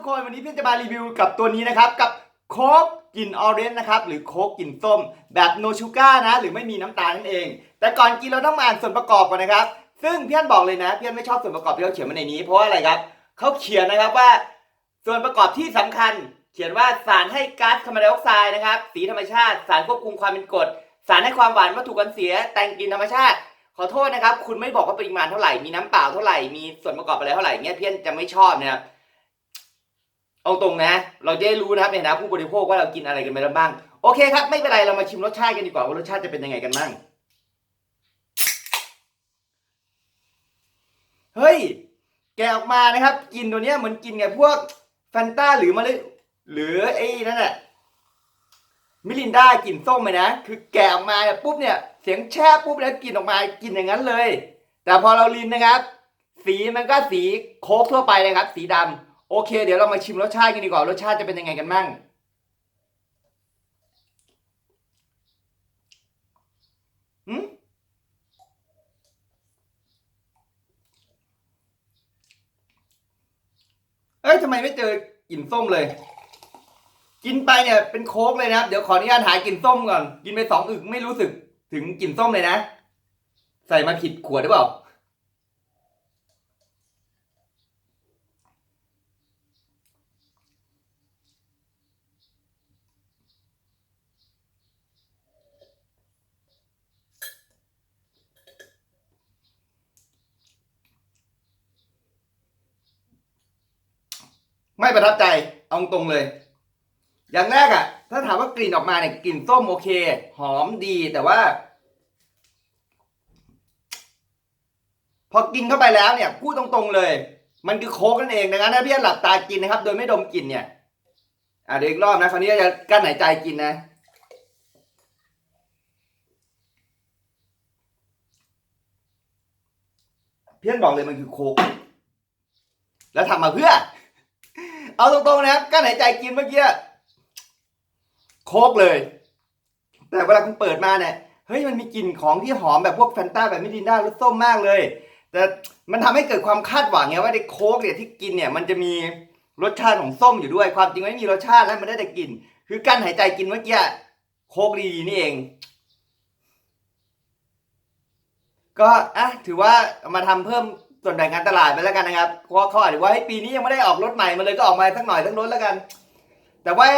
ทุกคนวันนี้พี่จะมารีวิวกับตัวนี้นะครับกับโค้กกลิ่นออเรนจ์นะครับหรือโค้กกลิ่นส้ม แบบโนชูก้านะ หรือไม่มีน้ำตาลนั่นเอง แต่ก่อนกินเราต้องมาอ่านส่วนประกอบก่อนนะครับ ซึ่งพี่อันบอกเลยนะพี่อันไม่ชอบส่วนประกอบที่เขาเขียนมาในนี้เพราะว่าอะไรครับเขาเขียนนะครับว่า ส่วนประกอบที่สำคัญ เขียนว่าสารให้ก๊าซคาร์บอนไดออกไซด์นะครับสีธรรมชาติ สารควบคุมความเป็นกรดสารให้ความหวานวัตถุกันเสีย แต่งกลิ่นธรรมชาติ ขอโทษนะครับ คุณไม่บอกว่าปริมาณเท่าไหร่มีน้ำเปล่าเท่าไหร่มีส่วนประกอบอะไรเท่าไหร่เงี้ยเพี้ยนจะไม่ชอบนะครับ เอาตรงนะ เราจะได้รู้นะครับในฐานะผู้บริโภคว่าเรากินอะไรกันไปแล้วบ้าง โอเคครับ ไม่เป็นไรเรามาชิมรสชาติกันดีกว่าว่ารสชาติจะเป็นยังไงกันบ้างเฮ้ย แกออกมานะครับ กินตัวเนี้ยเหมือนกินไงพวกแฟนต้าหรือมาเลยหรือไอ้นั่นแหละมิลินด้ากินส้มเลยนะ คือแกะออกมาปุ๊บเนี่ยเสียงแช่ปุ๊บแล้วกินออกมากินอย่างนั้นเลย แต่พอเราลินนะครับ สีมันก็สีโค้กทั่วไปเลยครับ สีดำ โอเค เดี๋ยวเรามาชิมรสชาติกันดีกว่ารสชาติจะเป็นยังไงกันบ้างอืมเอ้ยทำไมไม่เจอกลิ่นส้มเลย กินไปเนี่ยเป็นโค้กเลยนะครับ เดี๋ยวขออนุญาตหากลิ่นส้มก่อน กินไปสองอึกไม่รู้สึกถึงกลิ่นส้มเลยนะ ใส่มาผิดขวดหรือเปล่า ไม่ประทับใจเอาตรงเลย อย่างแรกอะถ้าถามว่ากลิ่นออกมาเนี่ยกลิ่นส้มโอเค หอมดีแต่ว่า พอกินเข้าไปแล้วเนี่ยพูดตรงๆเลย มันคือโค้กนั่นเองดังนั้นถ้าพี่หลับตากินนะครับ โดยไม่ดมกลิ่นเนี่ย อะเดี๋ยวอีกรอบนะคราวนี้จะกั้นหายใจกินนะเพี่อนบอกเลยมันคือโค้กแล้วทำมาเพื่อ เอาตรงๆนะครับกั้นหายใจกินเมื่อกี้โคกเลย แต่เวลาคุณเปิดมาเนี่ยเฮ้ยมันมีกลิ่นของที่หอมแบบพวกแฟนต้าแบบมิรินดารสส้มมากเลย แต่มันทำให้เกิดความคาดหวังไงว่าในโค้กเนี่ยที่กินเนี่ยมันจะมีรสชาติของส้มอยู่ด้วย ความจริงไม่มีรสชาติแล้วมันได้แต่กลิ่นคือกั้นหายใจกินเมื่อกี้โค้กดีนี่เอง ก็อะถือว่าเอามาทำเพิ่ม ส่วนแบ่งการตลาดไปแล้วกันนะครับเพราะเขาอาจจะว่าให้ปีนี้ยังไม่ได้ออกรถใหม่มาเลยก็ออกมาสักหน่อยสักรถแล้วกัน แต่ว่า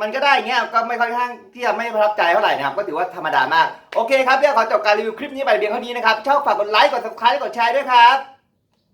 มันก็ได้เงี้ยก็ไม่ค่อนข้างที่จะไม่ประทับใจเท่าไหร่นะครับ ก็ถือว่าธรรมดามาก โอเคครับเดี๋ยวขอจบการรีวิวคลิปนี้ไปเพียงเท่านี้นะครับชอบฝากกดไลค์กด subscribe กดแชร์ด้วยครับ